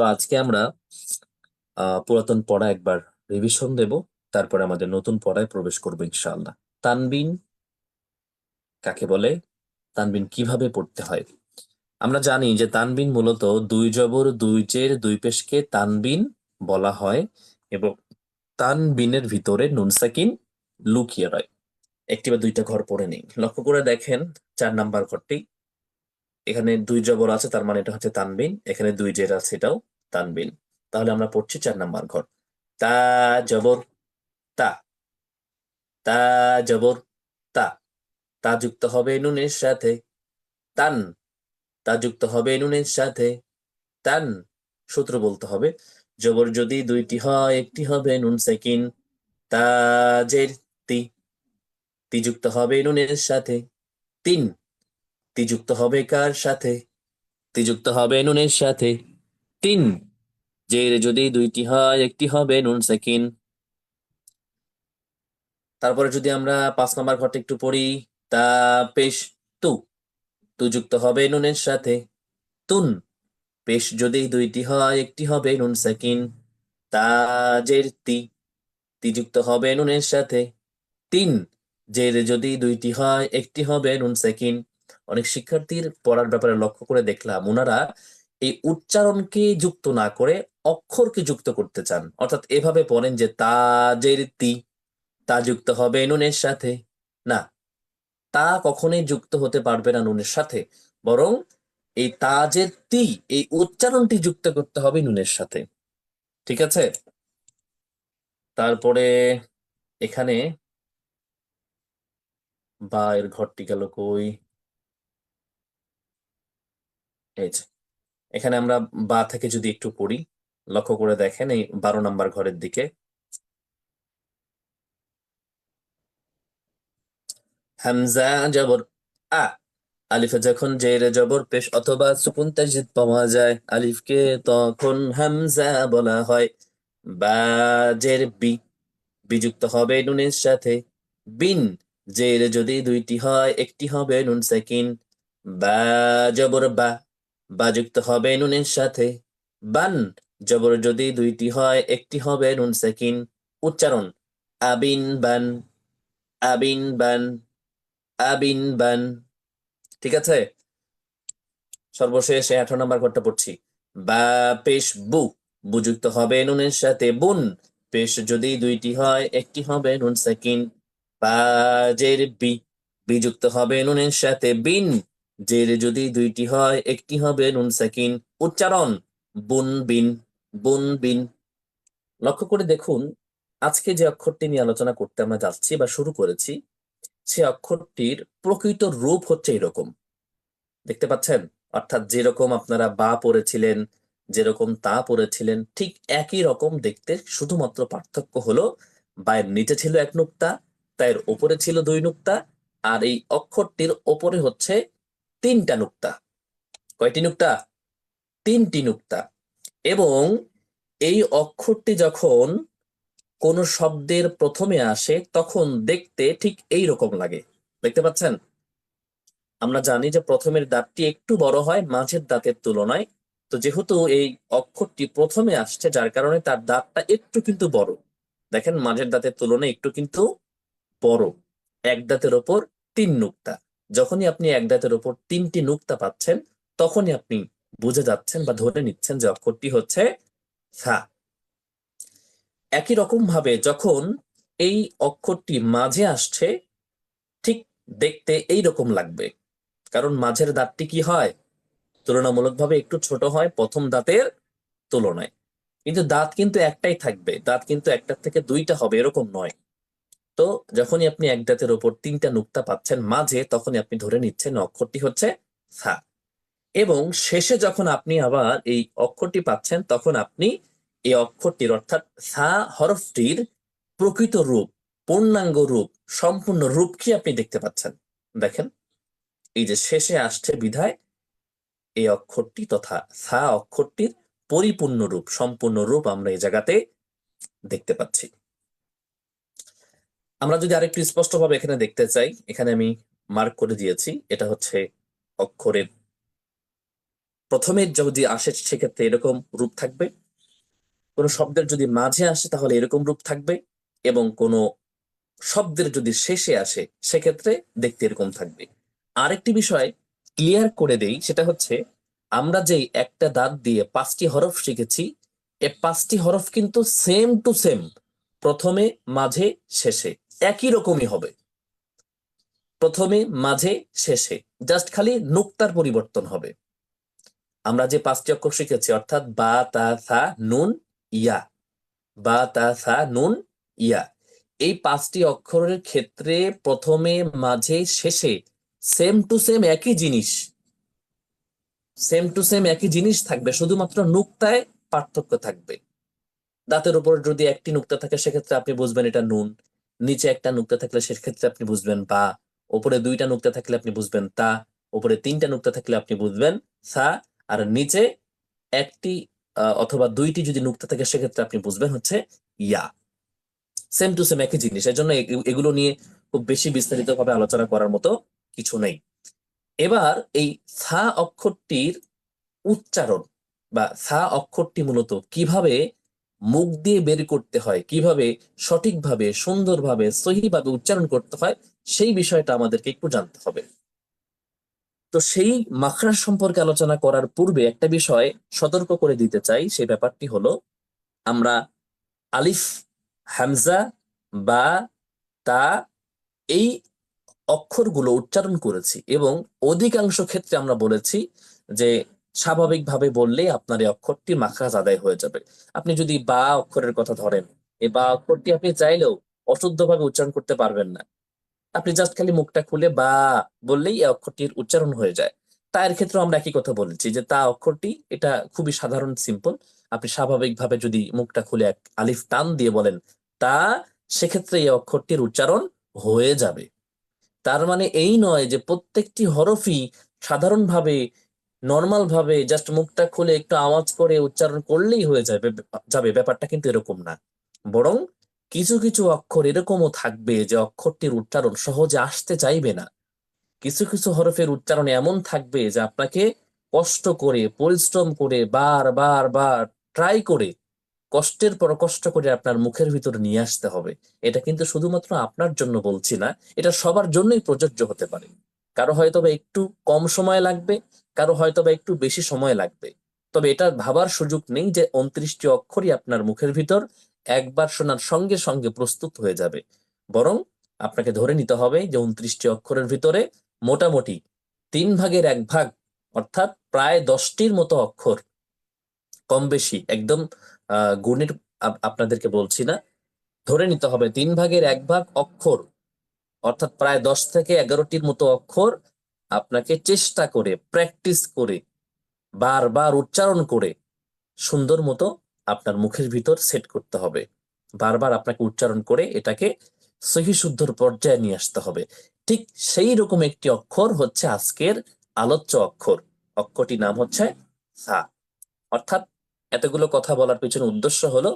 তো আজকে আমরা পুরাতন পড়া একবার রিভিশন দেব, তারপরে আমাদের নতুন পড়ায় প্রবেশ করব ইনশাআল্লাহ। তানবিন কাকে বলে? তানবিন কীভাবে পড়তে হয়? আমরা জানি যে তানবিন মূলত দুই জবর, দুই চের দুই পেশকে তানবিন বলা হয় এবং তানবিনের ভিতরে নুনসাকিন লুকিয়ে রয়। একটি বা দুইটা ঘর পড়ে নেই। লক্ষ্য করে দেখেন, চার নাম্বার ঘরটি। এখানে দুই জবর আছে, তার মানে এটা হচ্ছে তানবিন। এখানে দুই জের আছে, এটাও তানবিন। তাহলে আমরা পড়ছি চার নাম্বার ঘর। তা জবর তা। তা জবর তা। তা যুক্ত হবে নুনের সাথে। তান। তা যুক্ত হবে নুনের সাথে। তান। সূত্র বলতে হবে। জবর যদি দুইটি হয়, একটি হবে নুন সেকিন। তাজের তি। তি যুক্ত হবে নুনের সাথে। তিন। তি যুক্ত হবে কার সাথে? তি যুক্ত হবে নুনের সাথে। তিন। জের যদি দুইটি হয়, একটি হবে নুন সেকিন। তারপরে যদি আমরা পাঁচ নম্বর ঘরটা একটু পড়ি, তা পেশ তু। তু যুক্ত হবে নুনের সাথে। তুন। পেশ যদি দুইটি হয়, একটি হবে নুন সেকিন। তাজের তি তি। যুক্ত হবে নুনের সাথে। তিন। জের যদি দুইটি হয়, একটি হবে নুন সেকিন। অনেক শিক্ষার্থীর পড়ার ব্যাপারে লক্ষ্য করে দেখলাম, ওনারা এই উচ্চারণকে যুক্ত না করে অক্ষরকে যুক্ত করতে চান। অর্থাৎ এভাবে পড়েন যে তাজের তি তা যুক্ত হবে নুনের সাথে। না, তা কখনোই যুক্ত হতে পারবে না নুনের সাথে। বরং এই তাজের তি এই উচ্চারণটি যুক্ত করতে হবে নুনের সাথে। ঠিক আছে? তারপরে এখানে, বা এর ঘরটি গেল কই? এই যে, এখানে আমরা বা থেকে যদি একটু পড়ি, লক্ষ্য করে দেখেন এই বারো নাম্বার ঘরের দিকে। হামজা জবর, আ, আলিফে যখন জেরে জবর পেশ অথবা সুকুন তাজিদ পাওয়া যায়, আলিফকে তখন হামজা বলা হয়। বা জের বি, বিযুক্ত হবে নুনের সাথে। বিন, জের যদি দুইটি হয়, একটি হবে নুন সেকিন। বা জবর বা বা যুক্ত হবে নুনের সাথে। বান জবর যদি দুইটি হয়, একটি হবে নুন সেকিন। উচ্চারণ, আবিন বান আবিন বান আবিন বান। ঠিক আছে? সর্বশেষ আঠারো নম্বর ঘরটা পড়ছি। বা পেশ বু, বুযুক্ত হবে নুনের সাথে। বুন, পেশ যদি দুইটি হয়, একটি হবে নুন সেকিন। বাজের বি, বিযুক্ত হবে নুনের সাথে। বিন জের যদি দুইটি হয়, একটি হবে নুন সাকিন। উচ্চারণ, বুন বিন বুন বিন। লক্ষ্য করে দেখুন, আজকে যে অক্ষরটি নিয়ে আলোচনা করতে আমরা যাচ্ছি বা শুরু করেছি, সে অক্ষরটির প্রকৃত রূপ হচ্ছে এরকম। দেখতে পাচ্ছেন? অর্থাৎ যেরকম আপনারা বা পড়েছিলেন, যেরকম তা পড়েছিলেন, ঠিক একই রকম দেখতে শুধুমাত্র পার্থক্য হলো, বায়ের নিচে ছিল এক নুক্তা তাইর ওপরে ছিল দুই নুক্তা, আর এই অক্ষরটির ওপরে হচ্ছে তিনটা নুক্তা। কয়টি নুক্তা? তিনটি নুক্তা। এবং এই অক্ষরটি যখন কোন শব্দের প্রথমে আসে, তখন দেখতে ঠিক এই রকম লাগে। দেখতে পাচ্ছেন? আমরা জানি যে প্রথমের দাঁতটি একটু বড় হয়, মাঝের দাঁতের তুলনায়। তো যেহেতু এই অক্ষরটি প্রথমে আসছে, যার কারণে তার দাঁতটা একটু কিন্তু বড়। দেখেন, মাঝের দাঁতের তুলনায় একটু কিন্তু বড়। এক দাঁতের ওপর তিন নুক্তা। যখনই আপনি এক দাঁতের উপর তিনটি নুক্তা পাচ্ছেন, তখনই আপনি বুঝে যাচ্ছেন বা ধরে নিচ্ছেন যে অক্ষরটি হচ্ছে সা একই রকম ভাবে যখন এই অক্ষরটি মাঝে আসছে, ঠিক দেখতে এই রকম লাগবে। কারণ মাঝের দাঁতটি কি হয়? তুলনামূলকভাবে একটু ছোট হয় প্রথম দাঁতের তুলনায়। কিন্তু দাঁত কিন্তু একটাই থাকবে, দাঁত কিন্তু একটার থেকে দুইটা হবে, এরকম নয়। তো যখনই আপনি এক দাঁতের ওপর তিনটা নুক্তা পাচ্ছেন মাঝে, তখনই আপনি ধরে নিচ্ছেন অক্ষরটি হচ্ছে সা। এবং শেষে যখন আপনি আবার এই অক্ষরটি পাচ্ছেন, তখন আপনি এই অক্ষরটির অর্থাৎ সা হরফটির প্রকৃত রূপ, পূর্ণাঙ্গ রূপ, সম্পূর্ণ রূপ কি আপনি দেখতে পাচ্ছেন। দেখেন, এই যে শেষে আসছে বিধায় এই অক্ষরটি তথা সা অক্ষরটির পরিপূর্ণ রূপ, সম্পূর্ণ রূপ আমরা এই জায়গাতে দেখতে পাচ্ছি। আমরা যদি আরেকটু স্পষ্টভাবে এখানে দেখতে চাই, এখানে আমি মার্ক করে দিয়েছি, এটা হচ্ছে অক্ষরের প্রথমে যদি আসে সেক্ষেত্রে এরকম রূপ থাকবে। কোনো শব্দের যদি মাঝে আসে তাহলে এরকম রূপ থাকবে এবং কোনো শব্দের যদি শেষে আসে সেক্ষেত্রে দেখতে এরকম থাকবে। আরেকটি বিষয় ক্লিয়ার করে দেই, সেটা হচ্ছে আমরা যেই একটা দাঁত দিয়ে পাঁচটি হরফ শিখেছি, এ পাঁচটি হরফ কিন্তু সেম টু সেম প্রথমে, মাঝে, শেষে। একই রকমই হবে। প্রথমে, মাঝে, শেষে। জাস্ট খালি নুক্তার পরিবর্তন হবে। আমরা যে পাঁচটি অক্ষর শিখেছি, অর্থাৎ বা, তা, সা, নুন, ইয়া। বা, তা, সা, নুন, ইয়া। এই পাঁচটি অক্ষরের ক্ষেত্রে প্রথমে, মাঝে, শেষে সেম টু সেম একই জিনিস। সেম টু সেম একই জিনিস থাকবে, শুধুমাত্র নুক্তায় পার্থক্য থাকবে। দাঁতের উপর যদি একটি নুক্তা থাকে, সেক্ষেত্রে আপনি বুঝবেন এটা নুন। নিচে একটা নুক্তা থাকলে সেক্ষেত্রে আপনি বুঝবেন বা ওপরে দুইটা নুক্তা থাকলে আপনি বুঝবেন তা, ওপরে তিনটা নুক্তা থাকলে আপনি বুঝবেন সা, আর নিচে একটি অথবা দুইটি যদি নুক্তা থাকে সেক্ষেত্রে আপনি বুঝবেন হচ্ছে ইয়া। সেম টু সেম একই জিনিস। এর জন্য এগু- এগুলো নিয়ে খুব বেশি বিস্তারিত ভাবে আলোচনা করার মতো কিছু নেই। এবার এই সা অক্ষরটির উচ্চারণ বা সা অক্ষরটি মূলত কীভাবে মুখ দিয়ে বের করতে হয়, কীভাবে সঠিকভাবে, সুন্দরভাবে, সহিভাবে উচ্চারণ করতে হয়, সেই বিষয়টা আমাদেরকে একটু জানতে হবে। তো সেই মাখরাজ সম্পর্কে আলোচনা করার পূর্বে একটা বিষয় সতর্ক করে দিতে চাই, সেই ব্যাপারটি হলো, আমরা আলিফ, হামজা বা তা এই অক্ষরগুলো উচ্চারণ করেছি এবং অধিকাংশ ক্ষেত্রে আমরা বলেছি যে স্বাভাবিকভাবে বললে আপনার এই অক্ষরটি মাখরাজ আদায় হয়ে যাবে। আপনি যদি বা অক্ষরের কথা ধরেন এই বা অক্ষরটি আপনি চাইলেও অশুদ্ধভাবে উচ্চারণ করতে পারবেন না। আপনি জাস্ট খালি মুখটা খুলে বা বললেই এই অক্ষরটির উচ্চারণ হয়ে যায়। তার ক্ষেত্রে আমরা একই কথা বলেছি যে তা অক্ষরটি, এটা খুবই সাধারণ সিম্পল আপনি স্বাভাবিকভাবে যদি মুখটা খুলে এক আলিফ টান দিয়ে বলেন, তা সেক্ষেত্রে এই অক্ষরটির উচ্চারণ হয়ে যাবে। তার মানে এই নয় যে প্রত্যেকটি হরফই সাধারণভাবে নর্মাল ভাবে জাস্ট মুখটা খুলে একটু আওয়াজ করে উচ্চারণ করলেই হয়ে যাবে যাবে। ব্যাপারটা কিন্তু এরকম না। বরং কিছু কিছু অক্ষর এরকমও থাকবে যে অক্ষরটির উচ্চারণ সহজে আসতে চাইবে না। কিছু কিছু হরফের উচ্চারণ এমন থাকবে যে আপনাকে কষ্ট করে, পরিশ্রম করে, বার বার বার ট্রাই করে, কষ্টের পর কষ্ট করে আপনার মুখের ভিতর নিয়ে আসতে হবে। এটা কিন্তু শুধুমাত্র আপনার জন্য বলছি না, এটা সবার জন্যই প্রযোজ্য হতে পারে। কারও হয়তো বা একটু কম সময় লাগবে, কারও হয়তো বা একটু বেশি সময় লাগবে। তবে এটা ভাবার সুযোগ নেই যে উনত্রিশটি অক্ষরই আপনার মুখের ভিতর একবার শোনার সঙ্গে সঙ্গে প্রস্তুত হয়ে যাবে। বরং আপনাকে ধরে নিতে হবে যে উনত্রিশটি অক্ষরের ভিতরে মোটামুটি তিন ভাগের এক ভাগ, অর্থাৎ প্রায় দশটির মতো অক্ষর, কম বেশি, একদম গুণের আপনাদেরকে বলছি না। ধরে নিতে হবে তিন ভাগের এক ভাগ অক্ষর অর্থাৎ প্রায় দশ থেকে এগারোটির মতো অক্ষর আপনাকে চেষ্টা করে প্র্যাকটিস করে, বারবার উচ্চারণ করে সুন্দর মতো আপনার মুখের ভিতর সেট করতে হবে। বারবার আপনাকে উচ্চারণ করে এটাকে সহি শুদ্ধর পর্যায়ে নিয়ে আসতে হবে। ঠিক সেই রকম একটি অক্ষর হচ্ছে আজকের আলোচ্য অক্ষর। অক্ষরটি নাম হচ্ছে সা। অর্থাৎ এতগুলো কথা বলার পিছনে উদ্দেশ্য হলো,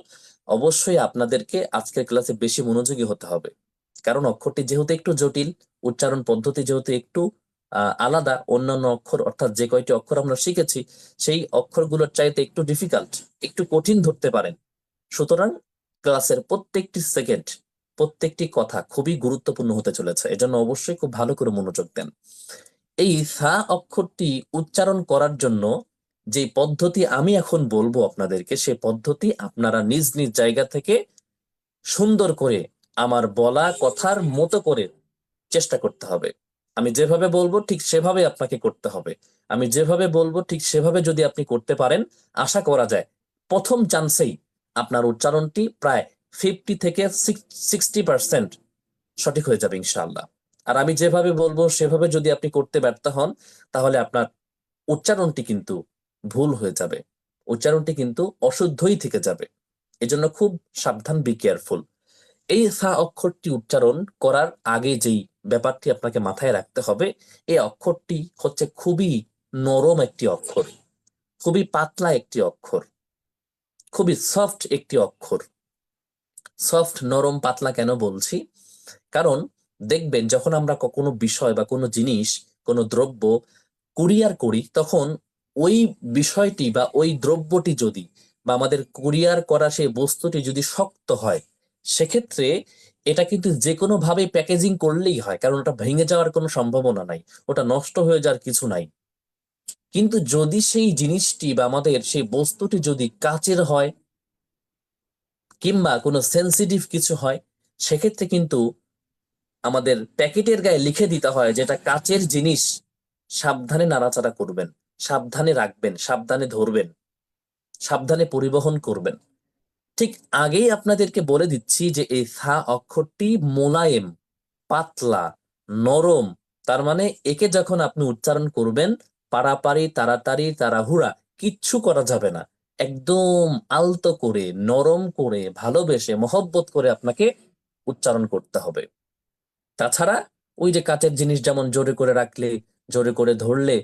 অবশ্যই আপনাদেরকে আজকের ক্লাসে বেশি মনোযোগী হতে হবে। কারণ অক্ষরটি যেহেতু একটু জটিল, উচ্চারণ পদ্ধতি যেহেতু একটু আলাদা, অন্যান্য অক্ষর, অর্থাৎ যে কয়টি অক্ষর আমরা শিখেছি, সেই অক্ষরগুলোর চাইতে একটু ডিফিকাল্ট একটু কঠিন ধরতে পারেন। সুতরাং ক্লাসের প্রত্যেকটি সেকেন্ড প্রত্যেকটি কথা খুবই গুরুত্বপূর্ণ হতে চলেছে, এজন্য অবশ্যই খুব ভালো করে মনোযোগ দেন। এই সা অক্ষরটি উচ্চারণ করার জন্য যে পদ্ধতি আমি এখন বলব আপনাদেরকে, সে পদ্ধতি আপনারা নিজ নিজ জায়গা থেকে সুন্দর করে আমার বলা কথার মতো করে চেষ্টা করতে হবে। আমি যেভাবে বলব, ঠিক সেভাবে আপনাকে করতে হবে। আমি যেভাবে বলব, ঠিক সেভাবে যদি আপনি করতে পারেন, আশা করা যায় প্রথম চান্সেই আপনার উচ্চারণটি প্রায় ফিফটি থেকে সিক্সটি পার্সেন্ট সঠিক হয়ে যাবে ইনশাল্লাহ আর আমি যেভাবে বলব, সেভাবে যদি আপনি করতে ব্যর্থ হন, তাহলে আপনার উচ্চারণটি কিন্তু ভুল হয়ে যাবে। উচ্চারণটি কিন্তু অশুদ্ধই থেকে যাবে। এজন্য খুব সাবধান বি কেয়ারফুল এই সা অক্ষরটি উচ্চারণ করার আগে যেই ব্যাপারটি আপনাকে মাথায় রাখতে হবে, এই অক্ষরটি হচ্ছে খুবই নরম একটি অক্ষর, খুবই পাতলা একটি অক্ষর, খুবই সফট একটি অক্ষর। সফট, নরম, পাতলা কেন বলছি? কারণ দেখবেন, যখন আমরা কোনো বিষয় বা কোনো জিনিস, কোনো দ্রব্য কুরিয়ার করি, তখন ওই বিষয়টি বা ওই দ্রব্যটি যদি বা আমাদের কুরিয়ার করা সেই বস্তুটি যদি শক্ত হয় সেক্ষেত্রে এটা কিন্তু যে কোনো ভাবে প্যাকেজিং করলেই হয়, কারণ ওটা ভেঙে যাওয়ার কোনো সম্ভাবনা নাই, ওটা নষ্ট হয়ে যাওয়ার কিছু নাই। কিন্তু যদি সেই জিনিসটি বা আমাদের সেই বস্তুটি যদি কাচের হয় কিংবা কোনো সেন্সিটিভ কিছু হয়, সেক্ষেত্রে কিন্তু আমাদের প্যাকেটের গায়ে লিখে দিতে হয় যেটা কাচের জিনিস সাবধানে নাড়াচাড়া করবেন, সাবধানে রাখবেন, সাবধানে ধরবেন, সাবধানে পরিবহন করবেন। ঠিক আগেই আপনাদেরকে বলে দিচ্ছি যে এই সা অক্ষরটি মোলায়েম, পাতলা, নরম, তার মানে একে যখন আপনি উচ্চারণ করবেন পাড়াপাড়ি তাড়াতাড়ি, তাড়াহুড়া, কিচ্ছু করা যাবে না। একদম আলতো করে, নরম করে, ভালোবেসে, মহব্বত করে আপনাকে উচ্চারণ করতে হবে। তাছাড়া ওই যে কাচের জিনিস যেমন জোরে করে রাখলে, জোরে করে ধরলে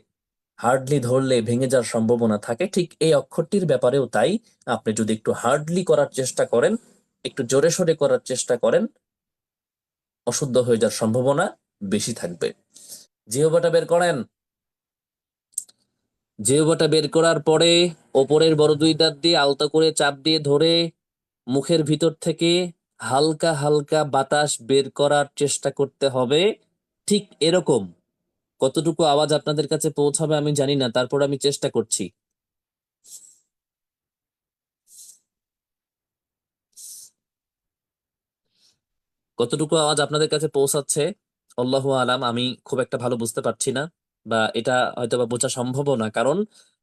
হার্ডলি ধরলে ভেঙে যাওয়ার সম্ভাবনা থাকে। ঠিক এই অক্ষরটির ব্যাপারেও তাই। আপনি যদি একটু হার্ডলি করার চেষ্টা করেন, একটু জোরে সোরে করার চেষ্টা করেন, অশুদ্ধ হয়ে যাওয়ার সম্ভাবনা বেশি থাকবে। জিহবাটা বের করেন। জিহবাটা বের করার পরে ওপরের বড় দুই দাঁত দিয়ে আলতো করে চাপ দিয়ে ধরে মুখের ভিতর থেকে হালকা হালকা বাতাস বের করার চেষ্টা করতে হবে। ঠিক এরকম কতটুকু আওয়াজ আপনাদের কাছে পৌঁছাবে আমি জানি না, তারপর আমি চেষ্টা করছি। কতটুকু আওয়াজ আপনাদের কাছে পৌঁছাচ্ছে? আল্লাহু আলাম, আমি খুব একটা ভালো বুঝতে পারছি না, বা এটা হয়তো বা বোঝা সম্ভবও না, কারণ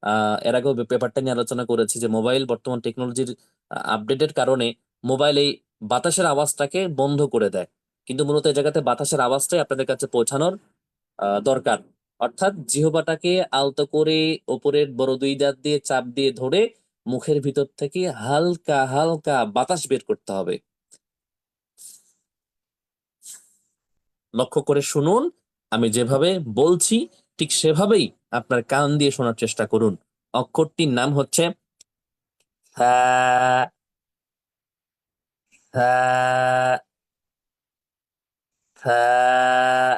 আহ এর আগেও ব্যাপারটা নিয়ে আলোচনা করেছি যে মোবাইল বর্তমান টেকনোলজির আপডেটের কারণে মোবাইল এই বাতাসের আওয়াজটাকে বন্ধ করে দেয়। কিন্তু মূলত এই জায়গাতে বাতাসের আওয়াজটাই আপনাদের কাছে পৌঁছানোর দরকার। অর্থাৎ জিহবাটাকে আলতো করে ওপরের বড় দুই দাঁত দিয়ে চাপ দিয়ে ধরে মুখের ভিতর থেকে হালকা হালকা বাতাস বের করতে হবে। লক্ষ্য করে শুনুন, আমি যেভাবে বলছি ঠিক সেভাবেই আপনার কান দিয়ে শোনার চেষ্টা করুন। অক্ষরটির নাম হচ্ছে হ্যাঁ হ্যাঁ।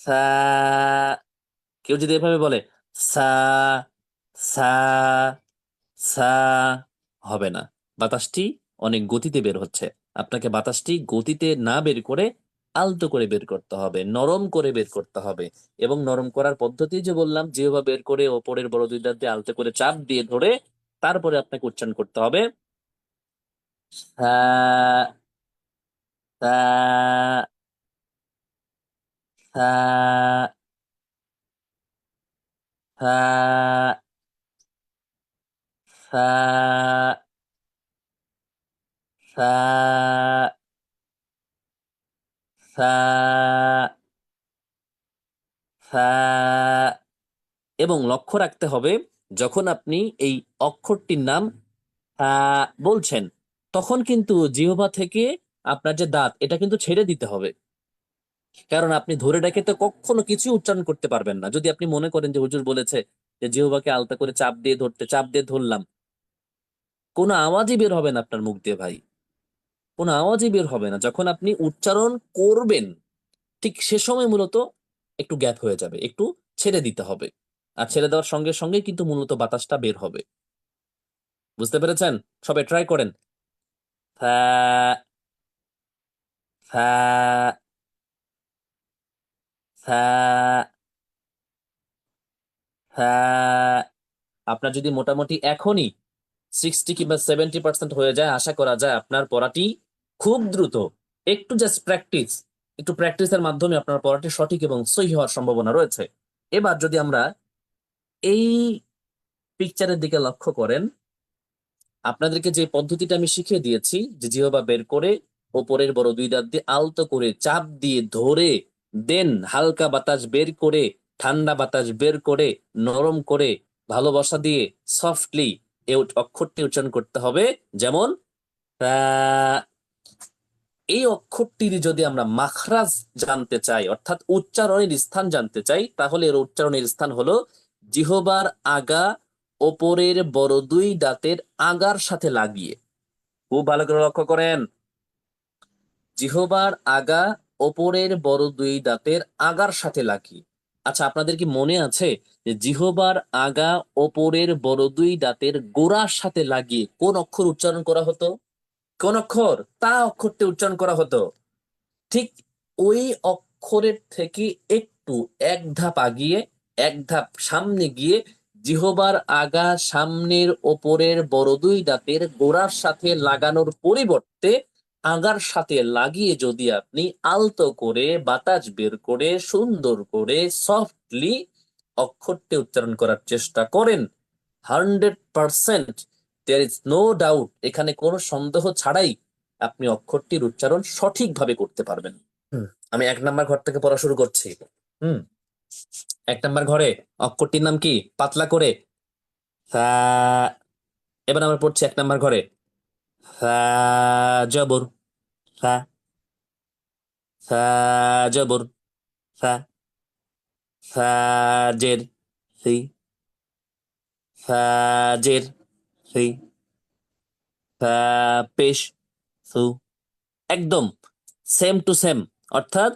সা কেউ যদি এভাবে বলে, সা সা সা হবে না। বাতাসটি অনেক গতিতে বের হচ্ছে। আপনাকে বাতাসটি গতিতে না বের করে আলতো করে বের করতে হবে, নরম করে বের করতে হবে। এবং নরম করার পদ্ধতি যে বললাম, যেভাবে বের করে ওপরের বড় দুই দাঁত দিয়ে আলতো করে চাপ দিয়ে ধরে তারপরে আপনাকে উচ্চারণ করতে হবে, সা সা সা সা সা সা সা সা এবং লক্ষ্য রাখতে হবে, যখন আপনি এই অক্ষরটির নাম বলছেন, তখন কিন্তু জিহ্বা থেকে আপনার যে দাঁত, এটা কিন্তু ছেড়ে দিতে হবে। কারণ আপনি ধরে রেখে তো কখনো কিছু উচ্চারণ করতে পারবেন না। যদি আপনি মনে করেন যে হুজুর বলেছে যে জিহ্বাকে আলতা করে চাপ দিয়ে ধরতে, চাপ দিয়ে ধরলাম, কোনো আওয়াজই বের হবে না আপনার মুখ দিয়ে ভাই। কোনো আওয়াজই বের হবে না। যখন আপনি উচ্চারণ করবেন, ঠিক সে সময় মূলত একটু গ্যাপ হয়ে যাবে, একটু ছেড়ে দিতে হবে। আর ছেড়ে দেওয়ার সঙ্গে সঙ্গে কিন্তু মূলত বাতাসটা বের হবে। বুঝতে পেরেছেন? সবাই ট্রাই করেন। ফা ফা ফা ফা আপনার যদি মোটামুটি এখনই সিক্সটি কিংবা সেভেন্টি পার্সেন্ট হয়ে যায়, আশা করা যায় আপনার পড়াটি খুব দ্রুত, একটু জাস্ট প্র্যাকটিস একটু প্র্যাকটিসের মাধ্যমে আপনার পড়াটি সঠিক এবং সহি হওয়ার সম্ভাবনা রয়েছে। এবার যদি আমরা এই পিকচারের দিকে লক্ষ্য করেন, আপনাদেরকে যে পদ্ধতিটা আমি শিখিয়ে দিয়েছি, যে জিহবা বের করে ওপরের বড় দুই দাঁত দিয়ে আলতো করে চাপ দিয়ে ধরে দেন হালকা বাতাস বের করে, ঠান্ডা বাতাস বের করে, নরম করে, ভালোবাসা দিয়ে সফটলি এই অক্ষরটি উচ্চারণ করতে হবে। যেমন এই অক্ষরটির যদি আমরা মাখরাজ জানতে চাই, অর্থাৎ উচ্চারণের স্থান জানতে চাই, তাহলে এর উচ্চারণের স্থান হলো জিহবার আগা ওপরের বড় দুই দাঁতের আগার সাথে লাগিয়ে। খুব ভালো করে লক্ষ্য করেন। জিহবার আগা ওপরের বড় দুই দাঁতের আগার সাথে লাগিয়ে আচ্ছা আপনাদের কি মনে আছে যে জিহবার আগা ওপরের বড় দুই দাঁতের গোড়ার সাথে লাগিয়ে কোন অক্ষর উচ্চারণ করা হতো? কোন অক্ষর? তা অক্ষরটি উচ্চারণ করা হতো। ঠিক ওই অক্ষরের থেকে একটু এক ধাপ আগিয়ে, এক ধাপ সামনে গিয়ে জিহবার আগা সামনের ওপরের বড় দুই দাঁতের গোড়ার সাথে লাগানোর পরিবর্তে আগার সাথে লাগিয়ে যদি আপনি আলতো করে বাতাস বের করে সুন্দর করে সফটলি অক্ষরটি উচ্চারণ করার চেষ্টা করেন hundred percent there is no doubt এখানে কোনো সন্দেহ ছাড়াই আপনি অক্ষরটির উচ্চারণ সঠিকভাবে করতে পারবেন। আমি এক নাম্বার ঘর থেকে পড়া শুরু করছি। হুম। এক নাম্বার ঘরে অক্ষরটির নাম কি? পাতলা করে। এবার আমরা পড়ছি এক নাম্বার ঘরে। জবর। ফা ফা জবর ফা ফাজের ফি ফু একদম সেম টু সেম অর্থাৎ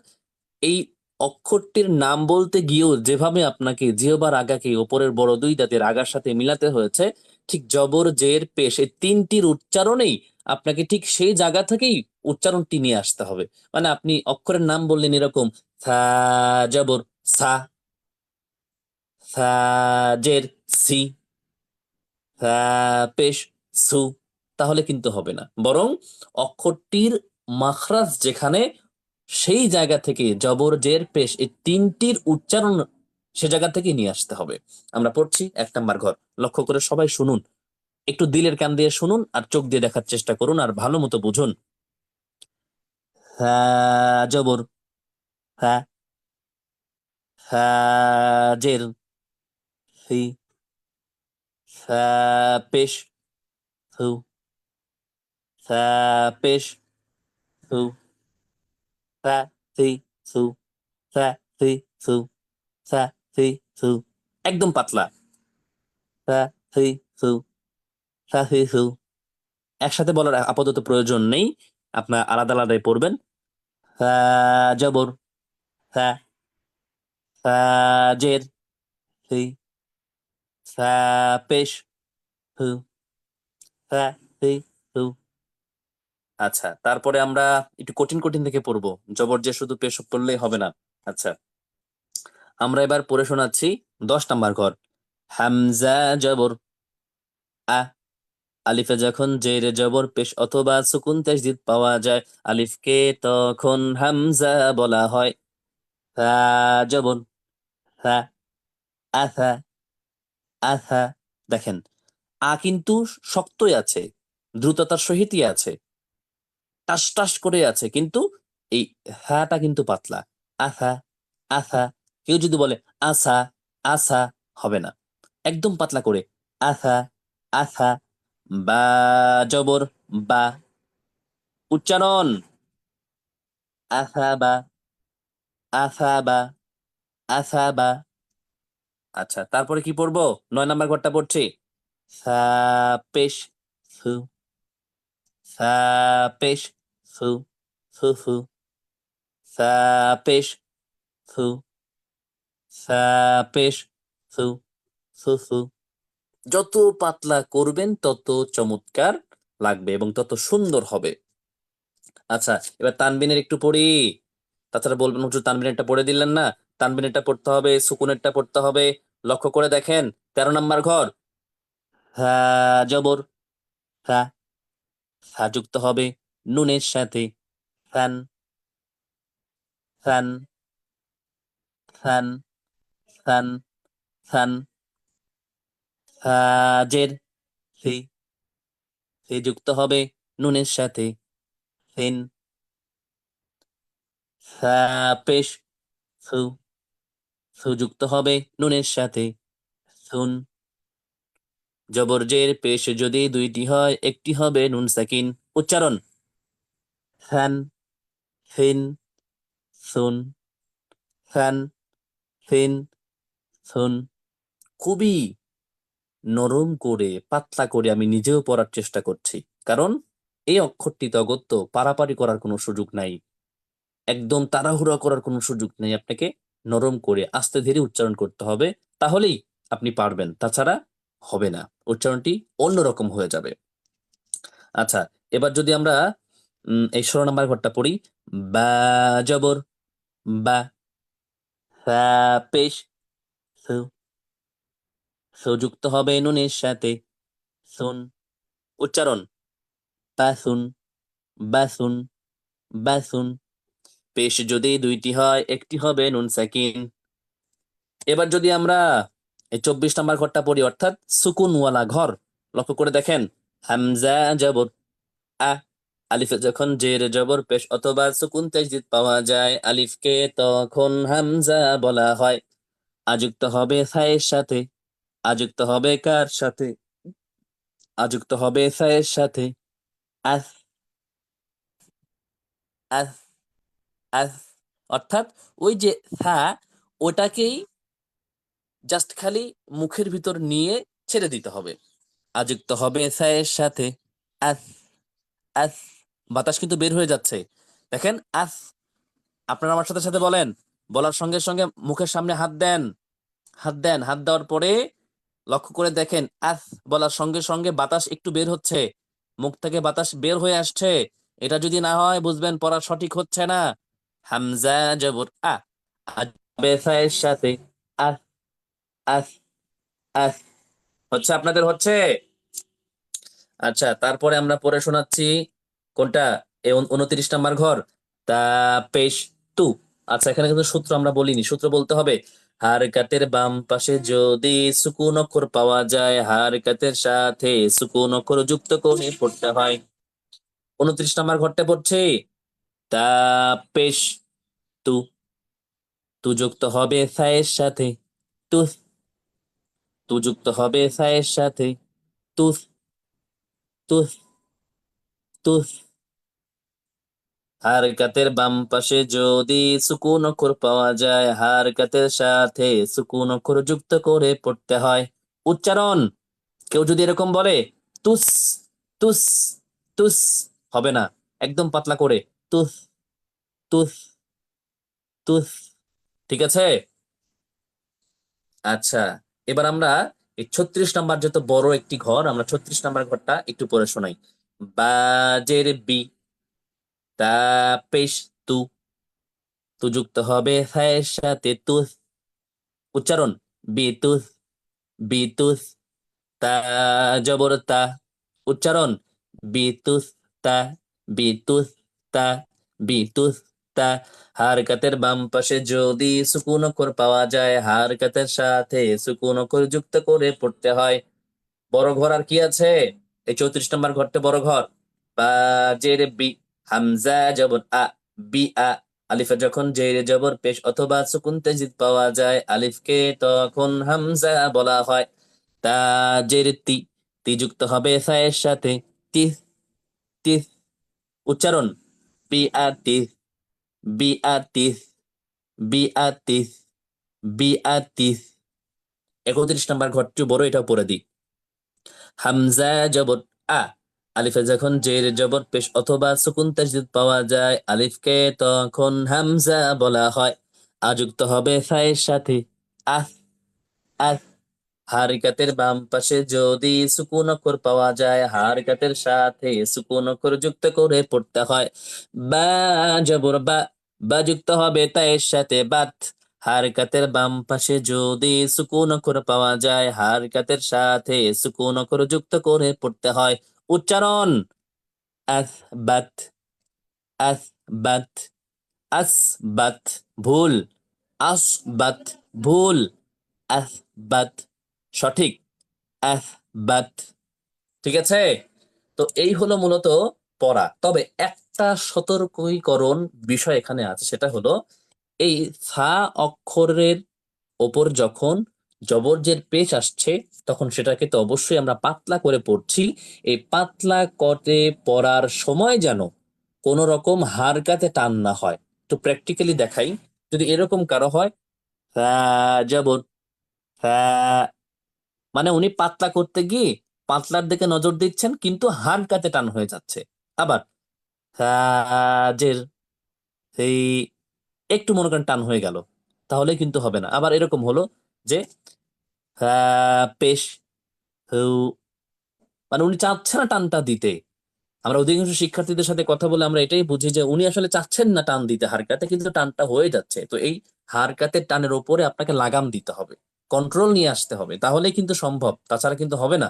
এই অক্ষরটির নাম বলতে গিয়েও যেভাবে আপনাকে জিহবার আগাকে ওপরের বড় দুই দাঁতের আগার সাথে মিলাতে হয়েছে, ঠিক জবর, জের, পেশ, এই তিনটির উচ্চারণেই আপনাকে ঠিক সেই জায়গা থেকেই উচ্চারণটি নিয়ে আসতে হবে। মানে আপনি অক্ষরের নাম বললেন এরকম সা জবর, সা সা জের, সি পেশ, সু, তাহলে কিন্তু হবে না। বরং অক্ষরটির মাখরাজ যেখানে, সেই জায়গা থেকে জবর, জের, পেশ এই তিনটির উচ্চারণ সে জায়গা থেকে নিয়ে আসতে হবে। আমরা পড়ছি এক নাম্বার ঘর। লক্ষ্য করে সবাই শুনুন। একটু দিলের কান দিয়ে শুনুন আর চোখ দিয়ে দেখার চেষ্টা করুন আর ভালো মতো বুঝুন। হ্যাঁ জবর। হ্যাঁ। হ্যাঁ জের হি। পেশ হু। পেশ হু। fa fi su fa fi su একদম পাতলা। fa fi একসাথে বলার আপাতত প্রয়োজন নেই। আপনার আলাদা আলাদাই পড়বেন। জবর। জের। পেশ। হু হু আচ্ছা তারপরে আমরা একটু কঠিন কঠিন থেকে পড়ব। জবর যে শুধু পেশ পড়লেই হবে না। আচ্ছা আমরা এবার পড়ে শোনাচ্ছি দশ নাম্বার ঘর। হামজা, জবর। আ আলিফে যখন জের জবর পেশ অথবা সুকুন তাসদিদ পাওয়া যায়, আলিফকে তখন হামজা বলা হয়। আথা দেখেন, আ কিন্তু শক্তই আছে, দ্রুততার সহিতই আছে, টাস টাস করে আছে, কিন্তু এই হ্যাঁটা কিন্তু পাতলা। আথা আথা কেউ যদি বলে আসা আসা হবে না। একদম পাতলা করে আথা আথা বা জবর, বা উচ্চারণ। আথা বা আথা বা আথা বা আচ্ছা তারপরে কি পড়ব? নয় নাম্বার ঘরটা পড়ছি। সা পেশ ফু সা পেশ ফু ফু ফু সা পেশ ফু সা। পেশ ফু ফু ফু যত পাতলা করবেন, তত চমৎকার লাগবে এবং তত সুন্দর হবে। আচ্ছা এবার তানবিনের একটু পড়ি। তাছাড়া বলবেন হুজুর তানবিনেরটা পড়ে দিলেন না? তানবিনেরটা পড়তে হবে, সুকুনেরটা পড়তে হবে। লক্ষ্য করে দেখেন, তেরো নম্বর ঘর। হ্যাঁ জবর। হ্যাঁ হ্যাঁ যুক্ত হবে। নুনের সাথে। ফ্যান। ফ্যান। ফ্যান। ফ্যান। ফ্যান। হাজের ফি ফি যুক্ত হবে নুনের সাথে। ফিন পেশ ফু ফু যুক্ত হবে নুনের সাথে। সুন, জবরজের পেশ যদি দুইটি হয়, একটি হবে নুন সাকিন। উচ্চারণ ফ্যান ফিন সুন ফ্যান ফিন সুন। খুবই নরম করে, পাতলা করে আমি নিজেও পড়ার চেষ্টা করছি। কারণ এই অক্ষরটি তো অগত্য, পারাপারি করার কোনো সুযোগ নাই। একদম তাড়াহুড়া করার কোনো সুযোগ নেই আপনাকে। নরম করে, আস্তে ধীরে উচ্চারণ করতে হবে। তাহলেই আপনি পারবেন। তাছাড়া হবে না। উচ্চারণটি অন্যরকম হয়ে যাবে। আচ্ছা এবার যদি আমরা এই ষোলো নম্বর ঘরটা পড়ি। বা, জবর, বা পেশ সুযুক্ত হবে নুনের সাথে। সুন, উচ্চারণ। বাসুন বাসুন বাসুন। পেশ যদি দুইটি হয়, একটি হবে নুন সাকিন। এবার যদি আমরা এই চব্বিশ নম্বর ঘরটা পড়ি, অর্থাৎ সুকুনওয়ালা ঘর, লক্ষ্য করে দেখেন। হামজা জবর, আ, আলিফে যখন জের জবর, পেশ অথবা সুকুন তেজদিদ পাওয়া যায়। আলিফকে তখন হামজা বলা হয়। আযুক্ত হবে সায়ের সাথে। আযুক্ত হবে কার সাথে? আযুক্ত হবে সায়ের সাথে। আস আস আস অর্থাৎ ওই যে সা ওটাকেই জাস্ট খালি মুখের ভিতর নিয়ে ছেড়ে দিতে হবে। আযুক্ত হবে সায়ের সাথে। আস আস বাতাস কিন্তু বের হয়ে যাচ্ছে। দেখেন আস আপনারা আমার সাথে সাথে বলেন। বলার সঙ্গে সঙ্গে মুখের সামনে হাত দেন। হাত দেন, হাত দেওয়ার পরে লক্ষ্য করে দেখেন আস বলার সঙ্গে সঙ্গে বাতাস একটু বের হচ্ছে। মুখ থেকে বাতাস বের হয়ে আসছে। এটা যদি না হয়, বুঝবেন পড়া সঠিক হচ্ছে না। হামজা জবর আ বেসায়ের সাথে আস আস হচ্ছে আপনাদের হচ্ছে? আচ্ছা তারপরে আমরা পড়ে শোনাচ্ছি কোনটা? উনত্রিশ নাম্বার ঘর, তা, পেশ তু আচ্ছা এখানে কিন্তু সূত্র আমরা বলিনি। সূত্র বলতে হবে হারকাতের বাম পাশে যদি সুকুন অক্ষর পাওয়া যায় হারকাতের সাথে সুকুন অক্ষর যুক্ত করে পড়তে হয়। উনত্রিশ নাম্বার ঘরটা পড়ছে, তা পেশ তু তু যুক্ত হবে সায়ের সাথে, তু তু যুক্ত হবে সায়ের সাথে তুস তুস তুস হারকাতের বাম পাশে যদি সুকুন অক্ষর পাওয়া যায় হারকাতের সাথে সুকুন অক্ষর যুক্ত করে পড়তে হয়। উচ্চারণ, কেউ যদি এরকম বলে, তুস তুস তুস, হবে না। একদম পাতলা করে, তুস তুস তুস, ঠিক আছে? আচ্ছা এবার আমরা এই ছত্রিশ নাম্বার যত বড় একটি ঘর, আমরা ছত্রিশ নাম্বার ঘরটা একটু পড়ে শোনাই। বাজের বি তা তু যুক্ত হবে সাথে তুস, উচ্চারণ, বিতুস বিতুস, তা জবর তা, উচ্চারণ, বিতুস তা বিতুস তা বিতুস তা, হারকাতের বাম পাশে যদি সুকুন অক্ষর পাওয়া যায়, হারকাতের সাথে সুকুন অক্ষর যুক্ত করে পড়তে হয়। বড় ঘর আর কি আছে? এই চৌত্রিশ নম্বর ঘরটা বড় ঘর। বা জের বি হামজা জবর আ, বি, আ, আলিফে, যখন জেরে, জবর, পেশ অথবা সুকুন, তেজিদ পাওয়া যায়, আলিফকে তখন হামজা বলা হয়। তা, জের, তি তি যুক্ত হবে সায়ের সাথে। তি তি, উচ্চারণ। বি আ, তি, বি, আ, তি, বি, আ, তি, বি, আ, তি। একত্রিশ নম্বর ঘরটি বড় এটা পড়ে দিই। হামজা জবর আ আলিফে যখন জের জবর পেশ অথবা সুকুন তাজদিদ পাওয়া যায়, আলিফকে তখন হামজা বলা হয়। আযুক্ত হবে ফায়ের সাথে। আহ আহ, হারিকাতের বাম পাশে যদি সুকুন অক্ষর পাওয়া যায়, হারিকাতের সাথে সুকুন অক্ষর যুক্ত করে পড়তে হয়। বা জবর, বা বা যুক্ত হবে তায়ের সাথে বাত। হারকাতের বাম পাশে যদি সুকুন অক্ষর পাওয়া যায়, হারকাতের সাথে সুকুন অক্ষর যুক্ত করে পড়তে হয়। উচ্চারণ আসবাত আসবাত আসবাত ভুল আসবাত ভুল আসবাত সঠিক আসবাত ঠিক আছে? তো এই হলো মূলত পড়া। তবে একটা সতর্কীকরণ বিষয় এখানে আছে, সেটা হলো এই ফা অক্ষরের ওপর যখন জবরজের পেশ আসছে, তখন সেটাকে তো অবশ্যই আমরা পাতলা করে পড়ছি। এই পাতলা করে পড়ার সময় যেন কোনো রকম হারকাতে টান না হয়। তো প্র্যাকটিক্যালি দেখাই। যদি এরকম কারও হয় ফা মানে উনি পাতলা করতে গিয়ে পাতলার দিকে নজর দিচ্ছেন, কিন্তু হারকাতে টান হয়ে যাচ্ছে। আবার হাজের এই একটু মনে করেন টান হয়ে গেল, তাহলে কিন্তু হবে না। আবার এরকম হলো যে পেশ মানে উনি চাচ্ছে না টানটা দিতে। আমরা অধিকাংশ শিক্ষার্থীদের সাথে কথা বলে আমরা এটাই বুঝি যে উনি আসলে চাচ্ছেন না টান দিতে হারকাতে, কিন্তু টানটা হয়ে যাচ্ছে। তো এই হারকাতের টানের ওপরে আপনাকে লাগাম দিতে হবে কন্ট্রোল নিয়ে আসতে হবে। তাহলে কিন্তু সম্ভব, তাছাড়া কিন্তু হবে না।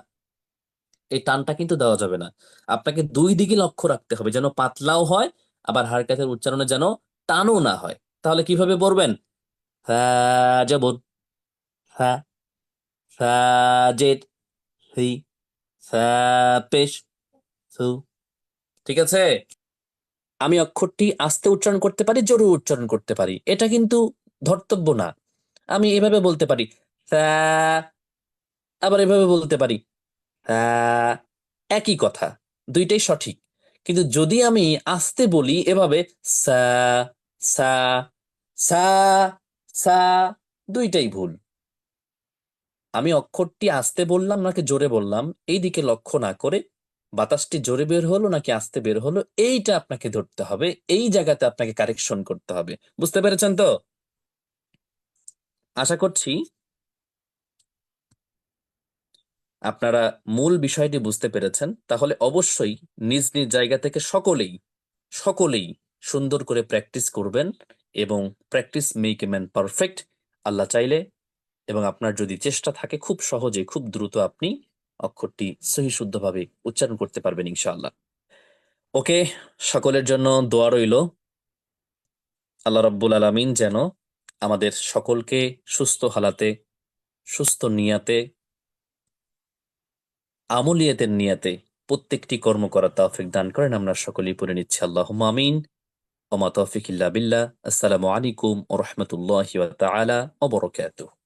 এই টানটা কিন্তু দেওয়া যাবে না। আপনাকে দুই দিকে লক্ষ্য রাখতে হবে, যেন পাতলাও হয়, আবার হারকাতের উচ্চারণে যেন টানও না হয়। তাহলে কীভাবে পড়বেন হ্যাঁ যেমন হ্যাঁ জেড হি পেশ হু ঠিক আছে? আমি অক্ষরটি আস্তে উচ্চারণ করতে পারি, জোরে উচ্চারণ করতে পারি। এটা কিন্তু ধর্তব্য না। আমি এভাবে বলতে পারি। আবার এভাবে বলতে পারি। একই কথা। দুইটাই সঠিক। কিন্তু যদি আমি আস্তে বলি এভাবে, সা সা সা সা, দুইটাই ভুল। আমি অক্ষরটি আস্তে বললাম নাকি জোরে বললাম? এই দিকে লক্ষ্য না করে বাতাসটি জোরে বের হলো নাকি আস্তে বের হলো? এইটা আপনাকে ধরতে হবে। এই জায়গাতে আপনাকে কারেকশন করতে হবে। বুঝতে পেরেছেন তো? আশা করছি আপনারা মূল বিষয়টি বুঝতে পেরেছেন। তাহলে অবশ্যই নিজ নিজ জায়গা থেকে সকলেই সকলেই সুন্দর করে প্র্যাকটিস করবেন এবং practice make a man perfect আল্লাহ চাইলে এবং আপনার যদি চেষ্টা থাকে খুব সহজে, খুব দ্রুত আপনি অক্ষরটি সহি শুদ্ধভাবে উচ্চারণ করতে পারবেন ইনশাআল্লাহ। ওকে, সকলের জন্য দোয়া রইল। আল্লাহ রব্বুল আলমিন যেন আমাদের সকলকে সুস্থ হালাতে, সুস্থ নিয়াতে, আমলিয়াতের নিয়াতে প্রত্যেকটি কর্ম করার তৌফিক দান করেন। আমরা সকলেই পড়ে নিচ্ছি আল্লাহ আমিন। ওমা তৌফিক ইল্লা বিল্লাহ। আসসালামু আলাইকুম ও রহমতুল্লাহ তাআলা ও বরকাতুহ।